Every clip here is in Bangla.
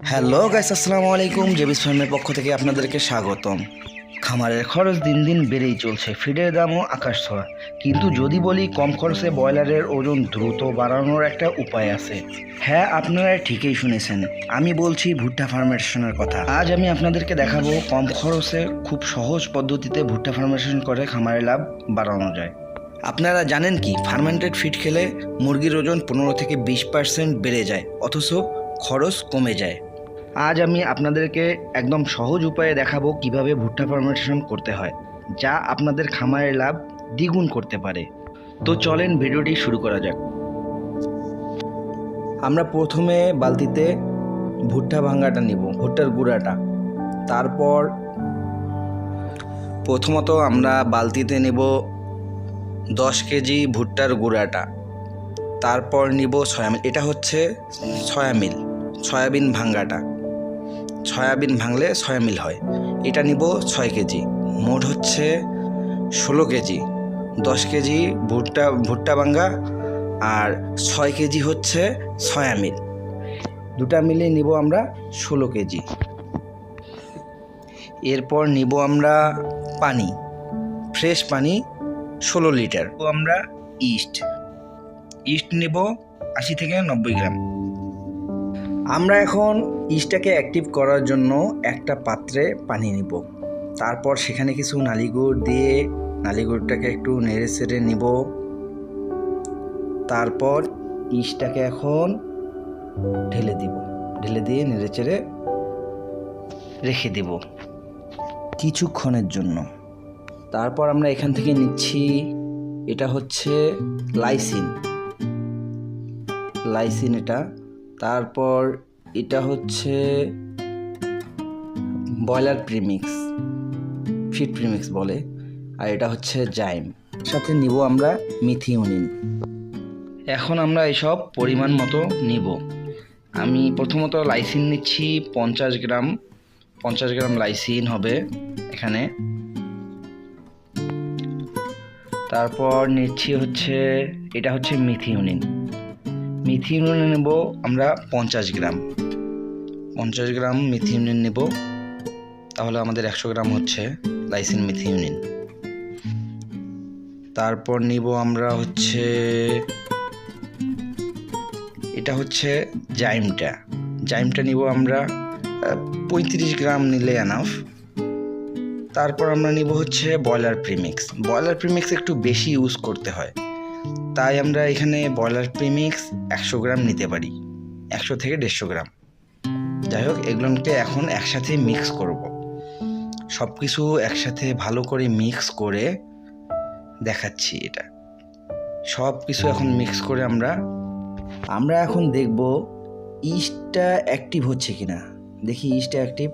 হ্যালো গাইস, আসসালামু আলাইকুম। জেবিস ফার্মের পক্ষ থেকে আপনাদেরকে স্বাগতম। খামারের খরচ দিন দিন বেড়েই চলছে। ফিডের দামও আকাশ ছোঁয়া। কিন্তু যদি বলি, কম খরচে ব্রয়লারের ওজন দ্রুত বাড়ানোর একটা উপায় আছে। হ্যাঁ আপনারা ঠিকই শুনেছেন। আমি বলছি ভুট্টা ফার্মেশনের কথা। আজ আমি আপনাদেরকে দেখাবো, কম খরচে খুব সহজ পদ্ধতিতে ভুট্টা ফার্মেশন করে খামারের লাভ বাড়ানো যায়। আপনারা জানেন কি, ফার্মেন্টেড ফিড খেলে মুরগির ওজন পনেরো থেকে বিশ পার্সেন্ট বেড়ে যায়, অথচ খরচ কমে যায়। আজ আমি আপনাদেরকে একদম সহজ উপায়ে দেখাবো কীভাবে ভুট্টা ফার্মেশন করতে হয়, যা আপনাদের খামারের লাভ দ্বিগুণ করতে পারে। তো চলেন ভিডিওটি শুরু করা যাক। আমরা প্রথমে বালতিতে ভুট্টা ভাঙ্গাটা নিব, ভুট্টার গুঁড়াটা। তারপর প্রথমত আমরা বালতিতে নেব দশ কেজি ভুট্টার গুঁড়াটা। তারপর নিব সয়াবিন এটা হচ্ছে সয়ামিল সয়াবিন ভাঙ্গাটা। সয়াবিন ভাঙলে সয়ামিল হয়। এটা নিব ছয় কেজি। মোট হচ্ছে ষোলো কেজি। দশ কেজি ভুট্টা ভুট্টা ভাঙ্গা আর ছয় কেজি হচ্ছে সয়ামিল দুটা মিলে নিব আমরা ষোলো কেজি। এরপর নিব আমরা পানি। ফ্রেশ পানি ষোলো লিটার। আমরা ইস্ট। ইস্ট নেব আশি থেকে নব্বই গ্রাম। আমরা এখন ইস্টটাকে অ্যাক্টিভ করার জন্য একটা পাত্রে পানি নিব। তারপর সেখানে কিছু নালিগুড় দিয়ে নালিগুড়টাকে একটু নেড়ে চেড়ে নিব। তারপর ইস্টটাকে এখন ঢেলে দিব। ঢেলে দিয়ে নেড়ে চেড়ে রেখে দিব কিছুক্ষণের জন্য। তারপর আমরা এখান থেকে নিচ্ছি, এটা হচ্ছে লাইসিন। লাইসিন এটা তারপর এটা হচ্ছে ব্রয়লার প্রিমিক্স ফিট প্রিমিক্স বলে, আর এটা হচ্ছে জাইম। সাথে নিব আমরা মিথিওনিন। এখন আমরা এসব পরিমাণ মতো নিব। আমি প্রথমত লাইসিন নিচ্ছি পঞ্চাশ গ্রাম। পঞ্চাশ গ্রাম লাইসিন হবে এখানে। তারপর নিচ্ছি হচ্ছে, এটা হচ্ছে মিথিওনিন মিথিওনিন নেব আমরা পঞ্চাশ গ্রাম। পঞ্চাশ গ্রাম মিথিওনিন নেব। তাহলে আমাদের একশো গ্রাম হচ্ছে লাইসিন মিথিওনিন তারপর নিব আমরা হচ্ছে, এটা হচ্ছে জাইমটা। জাইমটা নিব আমরা পঁয়ত্রিশ গ্রাম নিলে এনাফ তারপর আমরা নিব হচ্ছে ব্রয়লার প্রিমিক্স। ব্রয়লার প্রিমিক্স একটু বেশি ইউজ করতে হয়। তাই আমরা এখানে ব্রয়লার প্রিমিক্স একশো গ্রাম নিতে পারি। একশো থেকে দেড়শো গ্রাম। যাই হোক, এগুলোকে এখন একসাথে মিক্স করব। সব কিছু একসাথে ভালো করে মিক্স করে দেখাচ্ছি এটা। সব কিছু এখন মিক্স করে আমরা আমরা এখন দেখব ইস্টটা অ্যাক্টিভ হচ্ছে কিনা। দেখি ইস্টটা অ্যাক্টিভ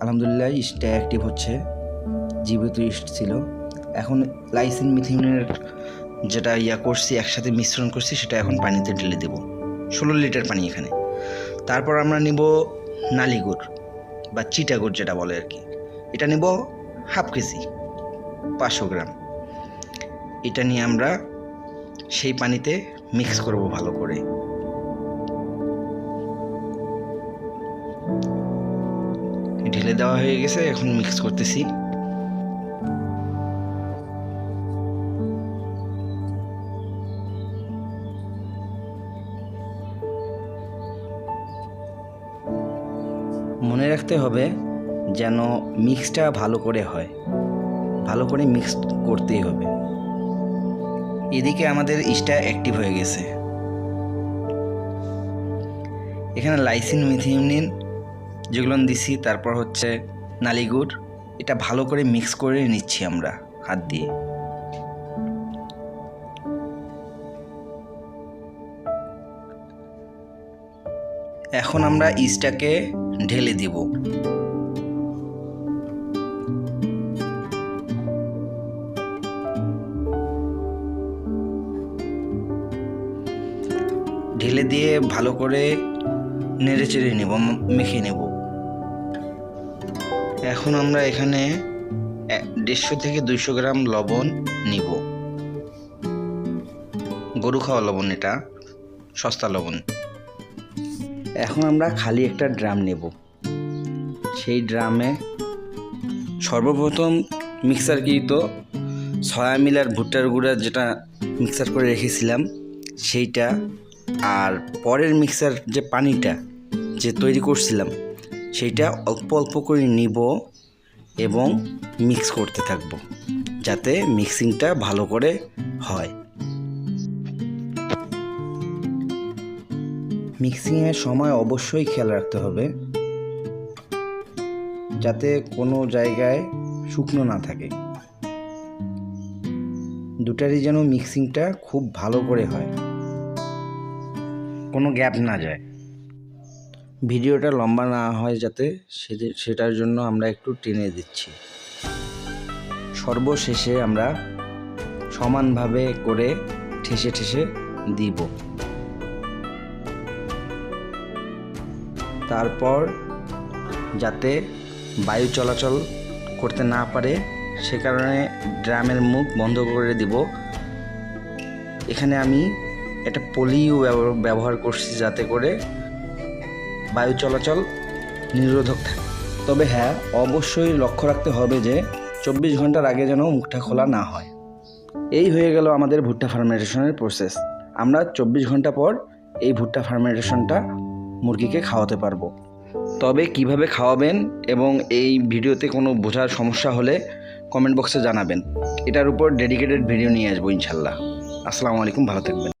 আলহামদুলিল্লাহ, ইস্টটা অ্যাক্টিভ হচ্ছে। জীবিত ইস্ট ছিল। এখন লাইসিন মিথিনের যেটা ইয়া করছি, একসাথে মিশ্রণ করছি, সেটা এখন পানিতে ঢেলে দেব। ষোলো লিটার পানি এখানে। তারপর আমরা নিব নালিগুড় বা চিটাগুড় যেটা বলে আর কি। এটা নেব হাফ কেজি, পাঁচশো গ্রাম। এটা নিয়ে আমরা সেই পানিতে মিক্স করব ভালো করে। ঢেলে দেওয়া হয়ে গেছে, এখন মিক্স করতেছি। রাখতে হবে যেন মিক্সটা ভালো করে হয়। ভালো করে মিক্স করতেই হবে। এদিকে আমাদের ইস্টা অ্যাক্টিভ হয়ে গেছে। এখানে লাইসিন মিথিউনিন যেগুলো দিছি, তারপর হচ্ছে নালিগুড়। এটা ভালো করে মিক্স করে নিচ্ছি আমরা হাত দিয়ে। এখন আমরা ইস্টাকে ঢেলে দিব। ঢেলে দিয়ে ভালো করে নেড়ে চেড়ে নেব মেখে নেব। এখন আমরা এখানে দেড়শো থেকে দুইশো গ্রাম লবণ নিব। গরু খাওয়া লবণ এটা, সস্তা লবণ। এখন আমরা খালি একটা ড্রাম নেব। সেই ড্রামে সর্বপ্রথম মিক্সারকৃত সয়া মিল আর ভুট্টার গুঁড়া যেটা মিক্সার করে রেখেছিলাম, সেইটা আর পরের মিক্সার যে পানিটা যে তৈরি করছিলাম, সেইটা অল্প অল্প করে নিব এবং মিক্স করতে থাকব, যাতে মিক্সিংটা ভালো করে হয়। মিক্সিংয়ের সময় অবশ্যই খেয়াল রাখতে হবে, যাতে কোনো জায়গায় শুকনো না থাকে। দুটারই যেন মিক্সিংটা খুব ভালো করে হয়, কোনো গ্যাপ না যায়। ভিডিওটা লম্বা না হয় যাতে সেটি- সেটার জন্য আমরা একটু টেনে দিচ্ছি। সর্বশেষে আমরা সমানভাবে করে ঠেসে ঠেসে দিব। তারপর যাতে বায়ু চলাচল করতে না পারে, সে কারণে ড্রামের মুখ বন্ধ করে দিব। এখানে আমি একটা পলিও ব্যব- ব্যবহার করছি যাতে করে বায়ু চলাচল নিরোধক থাকে। তবে হ্যাঁ অবশ্যই লক্ষ্য রাখতে হবে যে চব্বিশ ঘণ্টার আগে যেন মুখটা খোলা না হয়। এই হয়ে গেল আমাদের ভুট্টা ফার্মেন্টেশনের প্রসেস। আমরা চব্বিশ ঘণ্টা পর এই ভুট্টা ফার্মেন্টেশনটা মুরগিকে খাওয়াতে পারব। তবে কীভাবে খাওয়াবেন এবং এই ভিডিওতে কোনো বোঝার সমস্যা হলে কমেন্ট বক্সে জানাবেন। এটার উপর ডেডিকেটেড ভিডিও নিয়ে আসব ইনশাল্লাহ। আসসালামু আলাইকুম, ভালো থাকবেন।